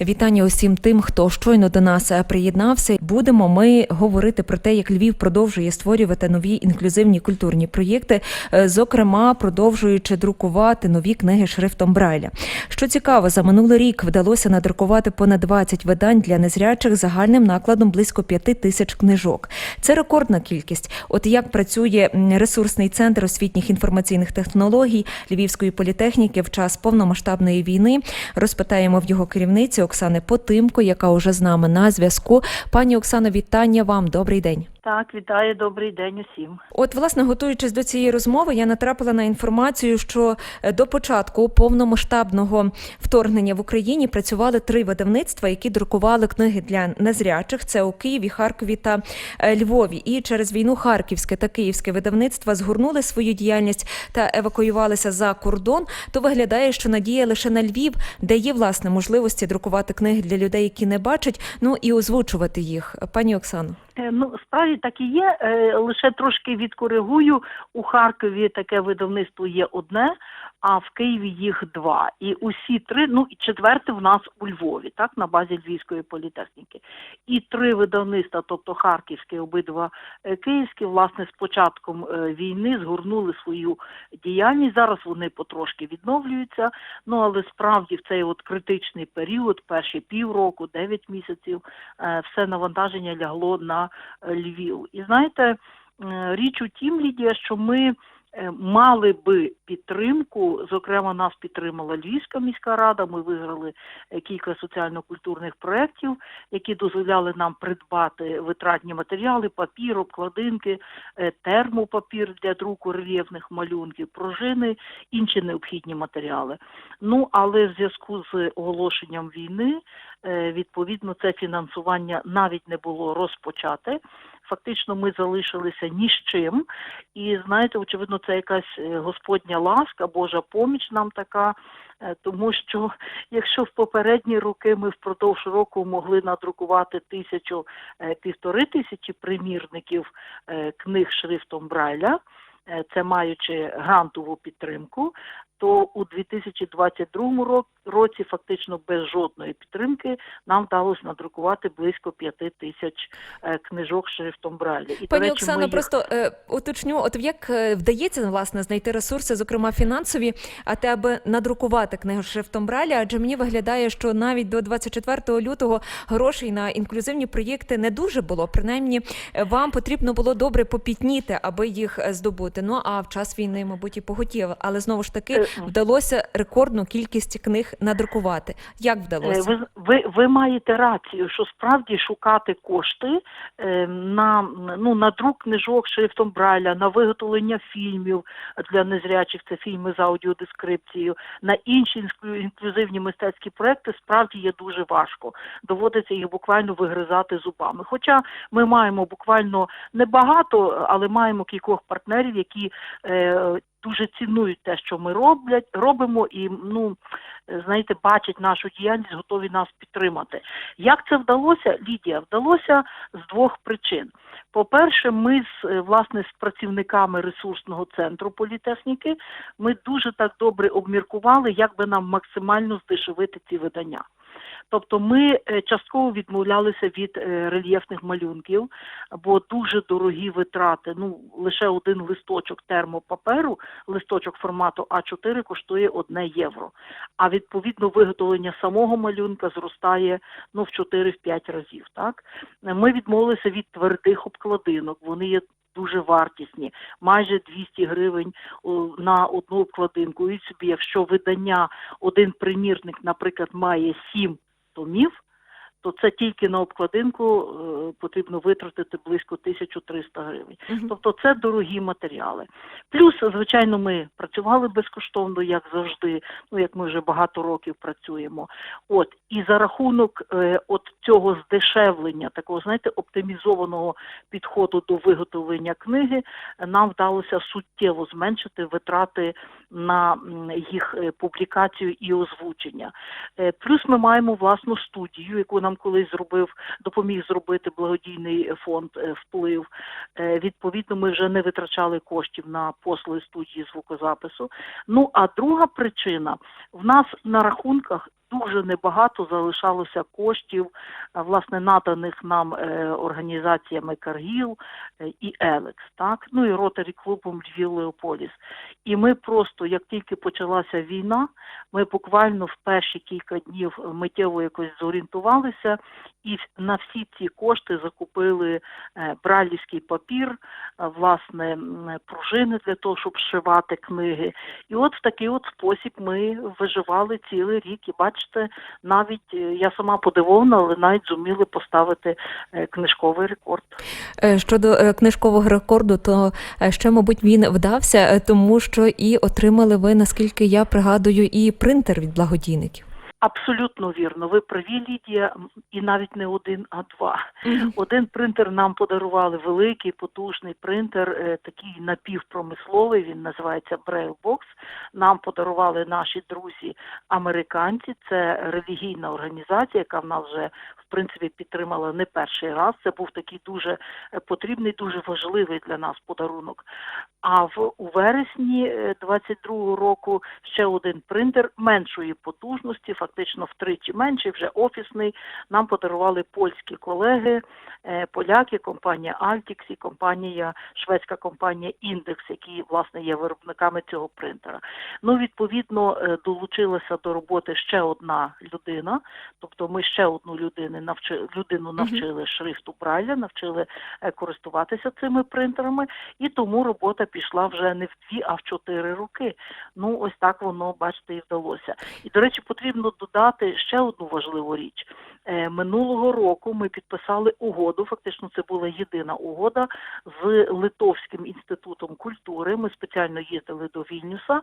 Вітання усім тим, хто щойно до нас е, приєднався. Будемо ми говорити про те, як Львів продовжує створювати нові інклюзивні культурні проєкти, е, зокрема продовжуючи друкувати нові книги шрифтом Брайля. Що цікаво, за минулий рік вдалося надрукувати понад 20 видань для незрячих загальним накладом близько 5 тисяч книжок. Це рекордна кількість. От як працює ресурсний центр освітніх інформаційних технологій Львівської політехніки в час повномасштабної війни, розпитаємо в його керівниці Оксани Потимко, яка уже з нами на зв'язку. Пані Оксано, вітання вам. Добрий день. Так, вітаю, добрий день усім. От, власне, готуючись до цієї розмови, я натрапила на інформацію, що е, до початку повномасштабного вторгнення в Україні працювали три видавництва, які друкували книги для незрячих. Це у Києві, Харкові та е, Львові. І через війну харківське та київське видавництва згорнули свою діяльність та евакуювалися за кордон. То виглядає, що надія лише на Львів, де є власне можливості друкувати книги для людей, які не бачать, ну і озвучувати їх. Пані Оксано. Е, Ну, справді так і є. Е, Лише трошки відкоригую. У Харкові таке видавництво є одне, а в Києві їх два. І усі три, ну і четверте в нас у Львові, так, на базі Львівської політехніки. І три видавництва, тобто Харківське, обидва е, київські, власне, з початком війни згорнули свою діяльність. Зараз вони потрошки відновлюються. Ну але справді в цей от критичний період, перші півроку, дев'ять місяців, все навантаження лягло на е, Львів. І знаєте, е, річ у тім, Лідія, що ми мали би підтримку. Зокрема, нас підтримала Львівська міська рада. Ми виграли е, кілька соціально-культурних проєктів, які дозволяли нам придбати витратні матеріали, папір, обкладинки, е, термопапір для друку рельєфних малюнків, пружини, інші необхідні матеріали. Ну але в зв'язку з оголошенням війни, е, відповідно, це фінансування навіть не було розпочате. Фактично, ми залишилися ні з чим. І знаєте, очевидно, це якась е, господня ласка, Божа поміч нам така. е, Тому що якщо в попередні роки ми впродовж року могли надрукувати тисячу е, півтори тисячі примірників книг шрифтом Брайля, це маючи грантову підтримку, то у 2022 ро- році фактично без жодної підтримки нам вдалося надрукувати близько п'яти тисяч е, книжок шрифтом Брайля. І, Пані речі, Оксано, їх- просто е, уточню, от як е, вдається власне знайти ресурси, зокрема фінансові, а те, аби надрукувати книгу шрифтом Брайля, адже мені виглядає, що навіть до 24 лютого грошей на інклюзивні проєкти не дуже було. Принаймні, е, вам потрібно було добре попітніти, аби їх здобути. Ну а в час війни, мабуть, і поготів. Але знову ж таки вдалося рекордну кількість книг надрукувати. Як Е, вдалося? Ви, ви, ви маєте рацію, що справді шукати кошти е, на, ну, на друк книжок шрифтом Брайля, на виготовлення фільмів для незрячих, це фільми з аудіодескрипцією, на інші інклюзивні мистецькі проекти справді є дуже важко. Доводиться їх буквально вигризати зубами. Хоча ми маємо буквально небагато, але маємо кількох партнерів, які е, дуже цінують те, що ми роблять, робимо, і ну е, знаєте, бачать нашу діяльність, готові нас підтримати. Як це вдалося, Лідія? Вдалося з двох причин. По-перше, ми з е, власне з працівниками ресурсного центру політехніки ми дуже так добре обміркували, як би нам максимально здешевити ці видання. Тобто ми е, частково відмовлялися від е, рельєфних малюнків, бо дуже дорогі витрати. Ну лише один листочок термопаперу, листочок формату А4 коштує 1 євро. А відповідно виготовлення самого малюнка зростає ну в 4-5 разів. Так ми відмовилися від твердих обкладинок. Вони є дуже вартісні, майже 200 гривень на одну обкладинку. І собі, якщо видання, один примірник, наприклад, має 7 estou vivo то це тільки на обкладинку е, потрібно витратити близько 1300 гривень. Мгм. Тобто це дорогі матеріали. Плюс, звичайно, ми працювали безкоштовно, як завжди, ну як ми вже багато років працюємо. От і за рахунок е, от цього здешевлення, такого знаєте, оптимізованого підходу до виготовлення книги, нам вдалося суттєво зменшити витрати на їх е, публікацію і озвучення. Е, Плюс ми маємо власну студію, яку нам колись зробив, допоміг зробити благодійний фонд е, вплив. Е, Відповідно, ми вже не витрачали коштів на послуги студії звукозапису. Ну а друга причина в нас на рахунках дуже небагато залишалося коштів, власне, наданих нам е, організаціями Каргіл е, і Елекс, так, ну і Ротарі клубом Львів Леополіс. І ми просто, як тільки почалася війна, ми буквально в перші кілька днів миттєво якось зорієнтувалися і на всі ці кошти закупили е, брайлівський папір, е, власне, пружини для того, щоб зшивати книги. І от в такий от спосіб ми виживали цілий рік. І бачите, навіть е, я сама подивована, але навіть зуміли поставити е, книжковий рекорд. Е, Щодо книжкового рекорду, то ще, мабуть, він вдався, тому що і отримали ви, наскільки я пригадую, і принтер від благодійників. Абсолютно вірно. Ви праві, Лідія, і навіть не один, а два. Один принтер нам подарували великий, потужний принтер, е, такий напівпромисловий. Він називається Braille Box. Нам подарували наші друзі американці. Це релігійна організація, яка в нас вже принципі підтримала не перший раз. Це був такий дуже е, потрібний, дуже важливий для нас подарунок. А в у вересні е, 22-го року ще один принтер меншої потужності, фактично втричі менший, вже офісний. Нам подарували польські колеги, е, поляки, компанія Altix і компанія, шведська компанія Індекс, які власне є виробниками цього принтера. Ну, відповідно, е, долучилася до роботи ще одна людина, тобто ми ще одну людину навчили, людину навчили шрифту Брайля, навчили е, користуватися цими принтерами, і тому робота пішла вже не в дві, а в чотири роки. Ну, ось так воно, бачите, і вдалося. І, до речі, потрібно додати ще одну важливу річ. Е, Минулого року ми підписали угоду. Фактично, це була єдина угода з Литовським інститутом культури. Ми спеціально їздили до Вільнюса,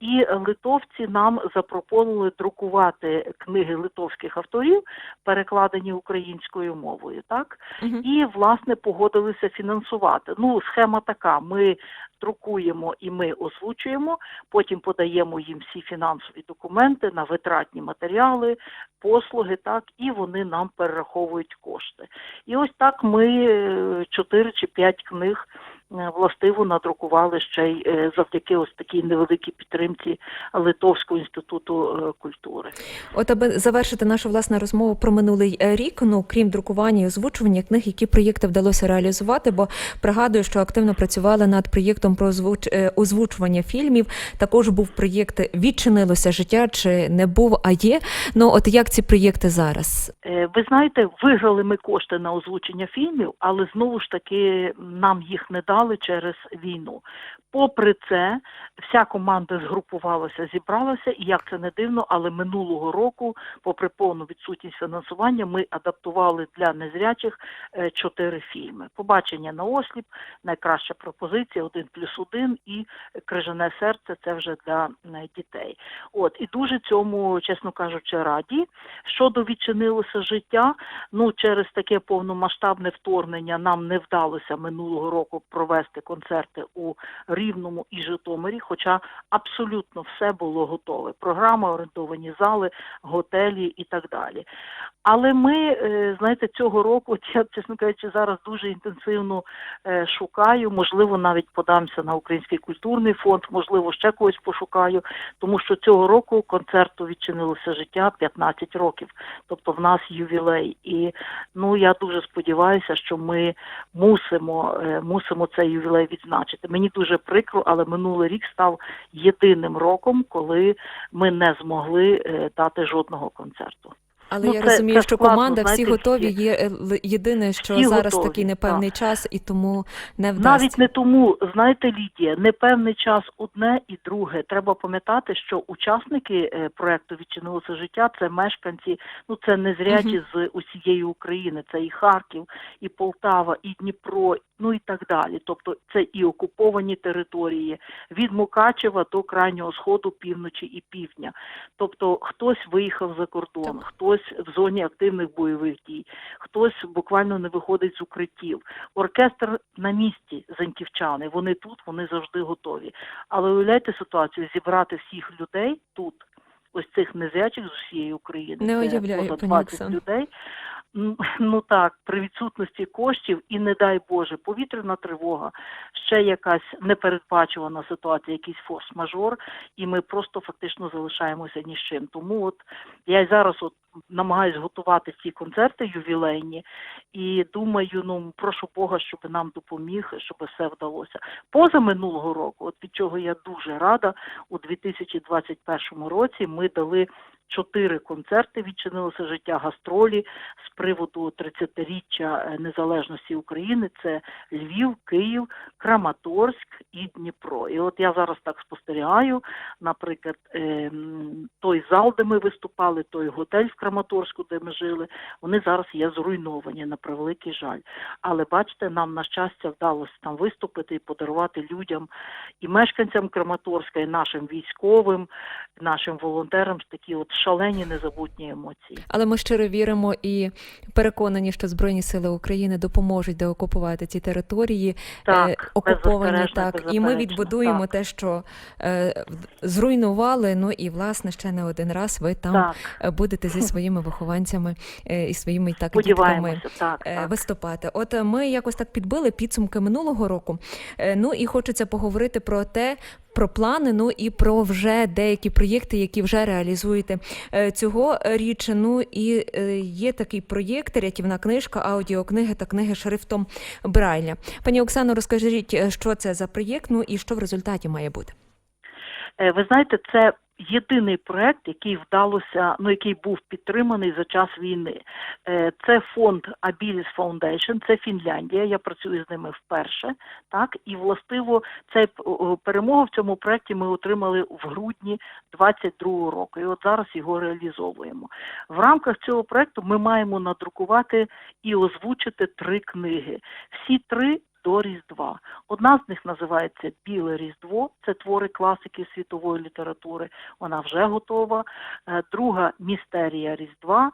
і литовці нам запропонували друкувати книги литовських авторів, перекладені українською мовою. Так Мгм. і власне погодилися фінансувати. Ну, схема така: ми друкуємо і ми озвучуємо, потім подаємо їм всі фінансові документи на витратні матеріали, послуги, так, і вони нам перераховують кошти. І ось так ми е, чотири чи п'ять книг е, властиво надрукували ще й е, завдяки ось такій невеликій підтримці Литовського інституту е, культури. От аби завершити нашу власне розмову про минулий е, рік, ну крім друкування і озвучування книг, які проєкти вдалося реалізувати, бо пригадую, що активно працювали над проєктом про озвуч... е, озвучування фільмів. Також був проєкт Відчинилося життя чи не був, а є. Ну от як ці проєкти зараз? Е, Ви знаєте, виграли ми кошти на озвучення фільмів, але знову ж таки нам їх не дали через війну. Попри це, вся команда згрупувалася, зібралася, і як це не дивно, але минулого року, попри повну відсутність фінансування, ми адаптували для незрячих е, чотири фільми: Побачення на осліп, найкраща пропозиція, один плюс один і крижане серце це вже для е, дітей. От і дуже цьому, чесно кажучи, раді. Щодо відчинилося життя, ну через таке повномасштабне вторгнення нам не вдалося минулого року провести концерти у Рівному і Житомирі, хоча абсолютно все було готове. Програма, орендовані зали, готелі і так далі. Але ми, е, знаєте, цього року, я, чесно кажучи, зараз дуже інтенсивно е, шукаю, можливо, навіть подамся на Український культурний фонд, можливо, ще когось пошукаю, тому що цього року концерту відчинилося життя 15 років, тобто в нас ювілей. І ну я дуже сподіваюся, що ми мусимо, е, мусимо цей ювілей відзначити. Мені дуже прикро, але минулий рік став єдиним роком, коли ми не змогли е, дати жодного концерту. Але Ну, я це- розумію, це що складно, команда всі знаєте, готові. Є е, єдине, що всі зараз готові, такий непевний час, і тому не Навіть не тому, знаєте, Лідія, непевний час одне і друге. Треба пам'ятати, що учасники е, проекту відчинилося життя це мешканці, ну це незрячі з усієї України. Це і Харків, і Полтава, і Дніпро, ну і так далі. Тобто це і окуповані території від Мукачева до крайнього сходу, півночі і півдня. Тобто хтось виїхав за кордон, Так. хтось в зоні активних бойових дій, хтось буквально не виходить з укриттів. Оркестр на місці заньківчани, вони тут, вони завжди готові. Але уявляйте ситуацію, зібрати всіх людей тут, ось цих незрячих з усієї України, Не уявляю, поза 20 людей. Ну так, при відсутності коштів і не дай Боже, повітряна тривога, ще якась непередбачувана ситуація, якийсь форс-мажор, і ми просто фактично залишаємося ні з чим. Тому от я й зараз от намагаюсь готувати ці концерти ювілейні і думаю, ну прошу Бога, щоб нам допоміг, щоб все вдалося. Поза минулого року, от від чого я дуже рада, у 2021 році ми дали чотири концерти відчинилося життя гастролі з приводу 30-річчя е, незалежності України. Це Львів, Київ, Краматорськ і Дніпро. І от я зараз так спостерігаю, наприклад, ем, той зал, де ми виступали, той готель в Краматорську, де ми жили, вони зараз є зруйновані на превеликий жаль. Але бачите, нам на щастя вдалося там виступити і подарувати людям і мешканцям Краматорська, і нашим військовим, нашим волонтерам такі от шалені незабутні емоції. Але ми щиро віримо і переконані, що Збройні сили України допоможуть деокупувати ці території, Так, е, окуповані так, і ми відбудуємо так. те, що е, зруйнували. Ну і власне ще не один раз ви там Так, е, будете зі своїми вихованцями е, і своїми так дітками. так, е. Виступати, от е, ми якось так підбили підсумки минулого року. Е, Ну і хочеться поговорити про те, про плани, ну і про вже деякі проєкти, які вже реалізуєте е, цього річ. Ну і е, є такий проєкт, рятівна книжка, аудіокниги та книги шрифтом Брайля. Пані Оксано, розкажіть, е, що це за проєкт, ну і що в результаті має бути. Ви знаєте, це єдиний проект, який вдалося, ну який був підтриманий за час війни. Е, Це фонд Abilis Foundation, це Фінляндія. Я працюю з ними вперше. Так і властиво цей перемогу в цьому проекті ми отримали в грудні 22 року. І от зараз його реалізовуємо. В рамках цього проекту ми маємо надрукувати і озвучити три книги. Всі три до Різдва. Одна з них називається Біле Різдво, це твори класики світової літератури. Вона вже готова. Е, Друга Містерія Різдва.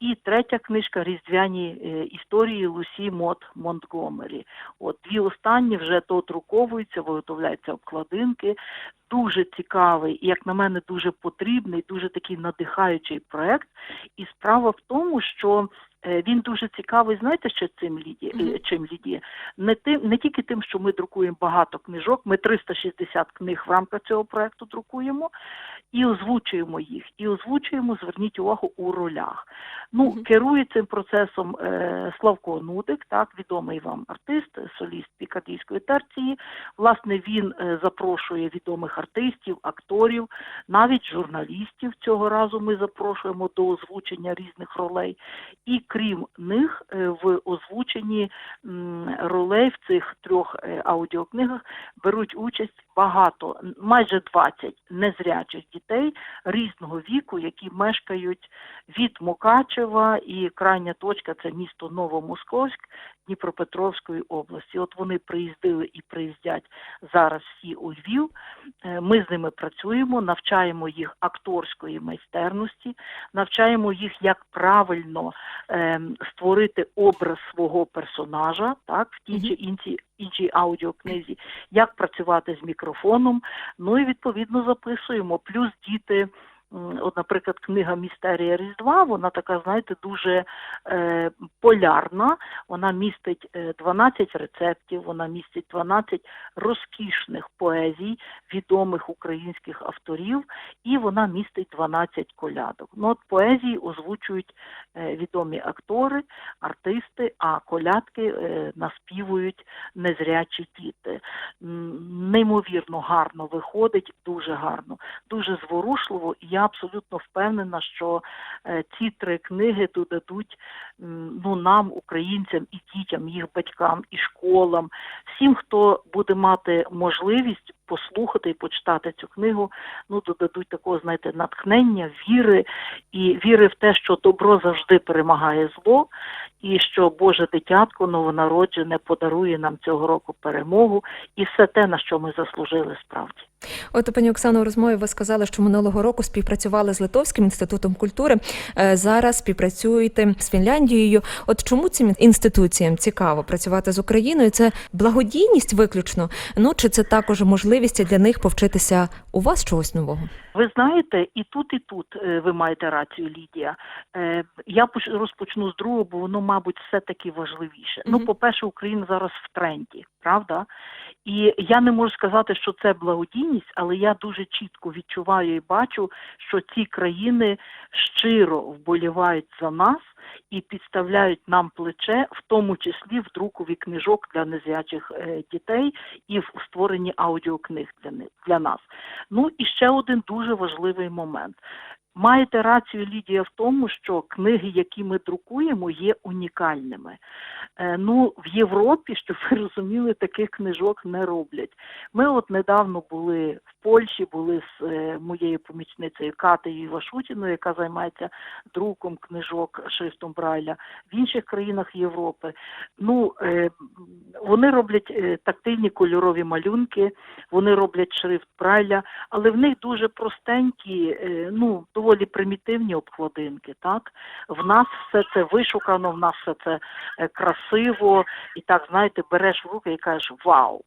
І третя книжка Різдвяні е, історії Лусі Мот Монтгомері. От дві останні вже додруковуються, виготовляються обкладинки. Дуже цікавий як на мене, дуже потрібний, дуже такий надихаючий проект. І справа в тому, що він дуже цікавий, знаєте, що цим ліді, е, чим ліді? Не тим, не тільки тим, що ми друкуємо багато книжок, ми 360 книг в рамках цього проекту друкуємо і озвучуємо їх. І озвучуємо, зверніть увагу, у ролях. Ну, Мгм. керує цим процесом е, Славко Нудик, так, відомий вам артист, соліст пікардійської терції. Власне, він е, запрошує відомих артистів, акторів, навіть журналістів. Цього разу ми запрошуємо до озвучення різних ролей. І крім них, е, в озвученні ролей в цих трьох е, аудіокнигах беруть участь багато, майже 20 незрячих дітей різного віку, які мешкають від Мукачева і крайня точка це місто Новомосковськ Дніпропетровської області. От вони приїздили і приїздять зараз всі у Львів. Е, Ми з ними працюємо, навчаємо їх акторської майстерності, навчаємо їх, як правильно створити образ свого персонажа, так в тій чи іншій, іншій аудіокнизі, як працювати з мікрофоном. Ну і відповідно записуємо. Плюс діти. От, наприклад, книга Містерія Різдва, вона така, знаєте, дуже е, полярна. Вона містить е, 12 рецептів, вона містить 12 розкішних поезій відомих українських авторів, і вона містить 12 колядок. Ну, от поезії озвучують е, відомі актори, артисти, а колядки е, наспівують незрячі діти. Неймовірно гарно виходить, дуже гарно, дуже зворушливо, і я абсолютно впевнена, що е, ці три книги додадуть ну, нам, українцям, і дітям, їх батькам, і школам, всім, хто буде мати можливість послухати і почитати цю книгу, ну додадуть такого, знаєте, натхнення, віри і віри в те, що добро завжди перемагає зло, і що Боже дитятко новонароджене подарує нам цього року перемогу і все те, на що ми заслужили справді. От пані Оксано, у розмові ви сказали, що минулого року співпрацювали з Литовським інститутом культури. е, Зараз співпрацюєте з Фінляндією. От чому цим інституціям цікаво працювати з Україною? Це благодійність виключно? Ну чи це також можливість для них повчитися у вас чогось нового? Ви знаєте, і тут, і тут е, ви маєте рацію, Лідія. Е, Я поч- розпочну з другого, бо воно, мабуть, все таки важливіше. Ну, по-перше, Україна зараз в тренді, правда? І я не можу сказати, що це благодійність, але я дуже чітко відчуваю і бачу, що ці країни щиро вболівають за нас і підставляють нам плече, в тому числі в друкові книжок для незрячих е, дітей і в створенні аудіокниг для них для нас. Ну і ще один дуже важливий момент. Маєте рацію Лідія в тому, що книги, які ми друкуємо, є унікальними. Е, ну, в Європі, щоб ви розуміли, таких книжок не роблять. Ми от недавно були в Польщі, були з е, моєю помічницею Катею Івашутіною, яка займається друком книжок шрифтом Брайля в інших країнах Європи. Ну, е, вони роблять тактильні кольорові малюнки, вони роблять шрифт Брайля, але в них дуже простенькі, ну, доволі примітивні обкладинки. Так? В нас все це вишукано, в нас все це е, красиво, і так, знаєте, береш в руки і кажеш вау.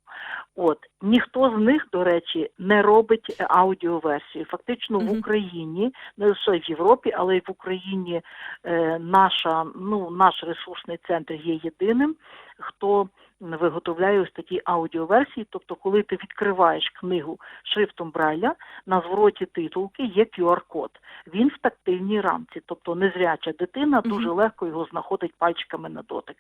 От ніхто з них, до речі, не робить е, аудіоверсію. Фактично в Україні, не лише в Європі, але й в Україні е, наша, ну, наш ресурсний центр є єдиним, хто виготовляє ось такі аудіоверсії. Тобто, коли ти відкриваєш книгу шрифтом Брайля, на звороті титулки є QR-код. Він в тактильній рамці, тобто незряча дитина дуже легко його знаходить пальчиками на дотик.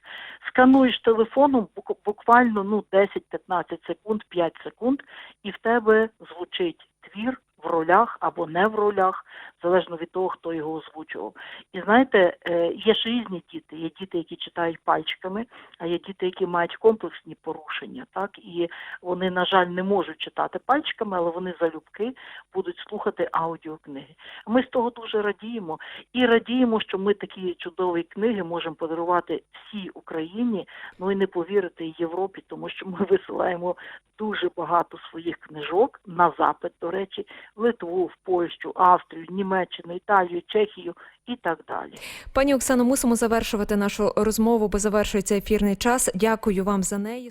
Скануєш телефоном бук- буквально ну 10-15 секунд, 5 секунд, і в тебе звучить твір в ролях або не в ролях, залежно від того, хто його озвучував. І знаєте, е, є ж різні діти. Є діти, які читають пальчиками, а є діти, які мають комплексні порушення, так і вони, на жаль, не можуть читати пальчиками, але вони залюбки будуть слухати аудіокниги. Ми з того дуже радіємо і радіємо, що ми такі чудові книги можемо подарувати всій Україні. Ну і не повірити Європі, тому що ми висилаємо дуже багато своїх книжок на запит, до речі, Литву, в Польщу, Австрію, Німеччину, Італію, Чехію і так далі. Пані Оксано, мусимо завершувати нашу розмову, бо завершується ефірний час. Дякую вам за неї.